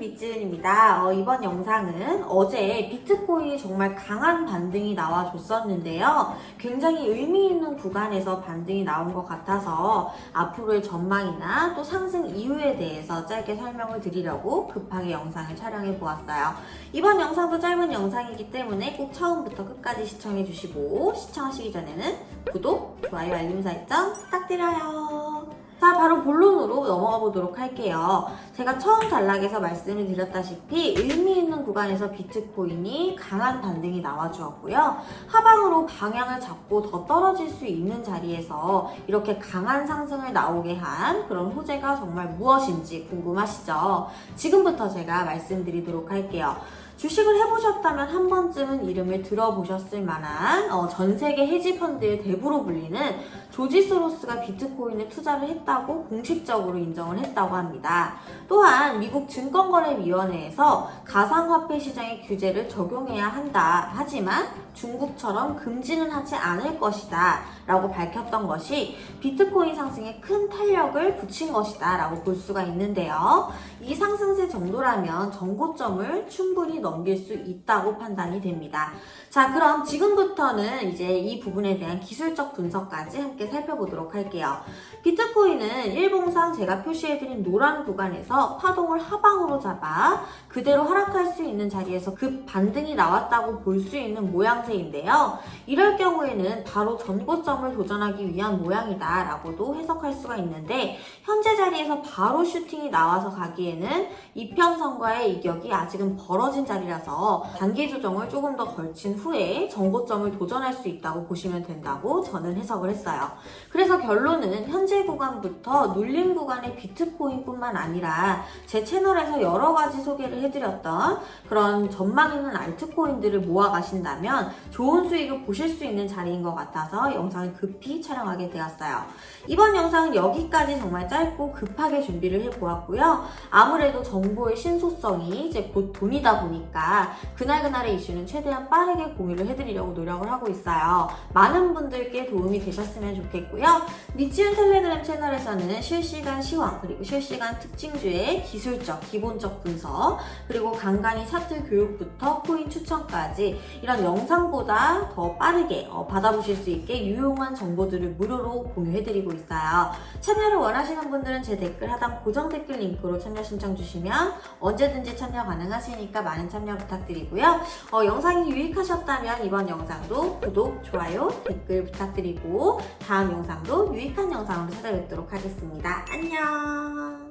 미지은입니다. 어, 이번 영상은 어제 비트코인이 정말 강한 반등이 나와줬었는데요. 굉장히 의미 있는 구간에서 반등이 나온 것 같아서 앞으로의 전망이나 또 상승 이유에 대해서 짧게 설명을 드리려고 급하게 영상을 촬영해 보았어요. 이번 영상도 짧은 영상이기 때문에 꼭 처음부터 끝까지 시청해 주시고 시청하시기 전에는 구독, 좋아요, 알림 설정 부탁드려요. 자, 바로 본론으로 넘어가 보도록 할게요. 제가 처음 단락에서 말씀을 드렸다시피 의미 있는 구간에서 비트코인이 강한 반등이 나와주었고요. 하방으로 방향을 잡고 더 떨어질 수 있는 자리에서 이렇게 강한 상승을 나오게 한 그런 호재가 정말 무엇인지 궁금하시죠? 지금부터 제가 말씀드리도록 할게요. 주식을 해보셨다면 한 번쯤은 이름을 들어보셨을 만한 어, 전 세계 헤지펀드의 대부로 불리는 조지 소로스가 비트코인에 투자를 했다고 공식적으로 인정을 했다고 합니다. 또한 미국 증권거래위원회에서 가상화폐 시장의 규제를 적용해야 한다. 하지만 중국처럼 금지는 하지 않을 것이다. 라고 밝혔던 것이 비트코인 상승에 큰 탄력을 붙인 것이다. 라고 볼 수가 있는데요. 이 상승세 정도라면 전고점을 충분히 넘길 수 있다고 판단이 됩니다. 자, 그럼 지금부터는 이제 이 부분에 대한 기술적 분석까지 함께 살펴보도록 할게요. 비트코인은 일봉상 제가 표시해드린 노란 구간에서 파동을 하방으로 잡아 그대로 하락할 수 있는 자리에서 급 반등이 나왔다고 볼 수 있는 모양새인데요. 이럴 경우에는 바로 전고점을 도전하기 위한 모양이다 라고도 해석할 수가 있는데 현재 자리에서 바로 슈팅이 나와서 가기에는 이평선과의 이격이 아직은 벌어진 자리 라서 단기 조정을 조금 더 걸친 후에 전고점을 도전할 수 있다고 보시면 된다고 저는 해석을 했어요. 그래서 결론은 현재 구간부터 눌림 구간의 비트코인뿐만 아니라 제 채널에서 여러 가지 소개를 해드렸던 그런 전망 있는 알트코인들을 모아 가신다면 좋은 수익을 보실 수 있는 자리인 것 같아서 영상을 급히 촬영하게 되었어요. 이번 영상은 여기까지 정말 짧고 급하게 준비를 해보았고요. 아무래도 정보의 신속성이 이제 곧 돈이다 보니까 그날그날의 이슈는 최대한 빠르게 공유를 해드리려고 노력을 하고 있어요. 많은 분들께 도움이 되셨으면 좋겠고요. 미치은 텔레그램 채널에서는 실시간 시황 그리고 실시간 특징주의 기술적 기본적 분석 그리고 간간히 차트 교육부터 코인 추천까지 이런 영상보다 더 빠르게 어, 받아보실 수 있게 유용한 정보들을 무료로 공유해드리고 있어요. 참여를 원하시는 분들은 제 댓글 하단 고정 댓글 링크로 참여 신청 주시면 언제든지 참여 가능하시니까 많은 참여 부탁드리고요. 어, 영상이 유익하셨다면 이번 영상도 구독, 좋아요, 댓글 부탁드리고 다음 영상도 유익한 영상으로 찾아뵙도록 하겠습니다. 안녕!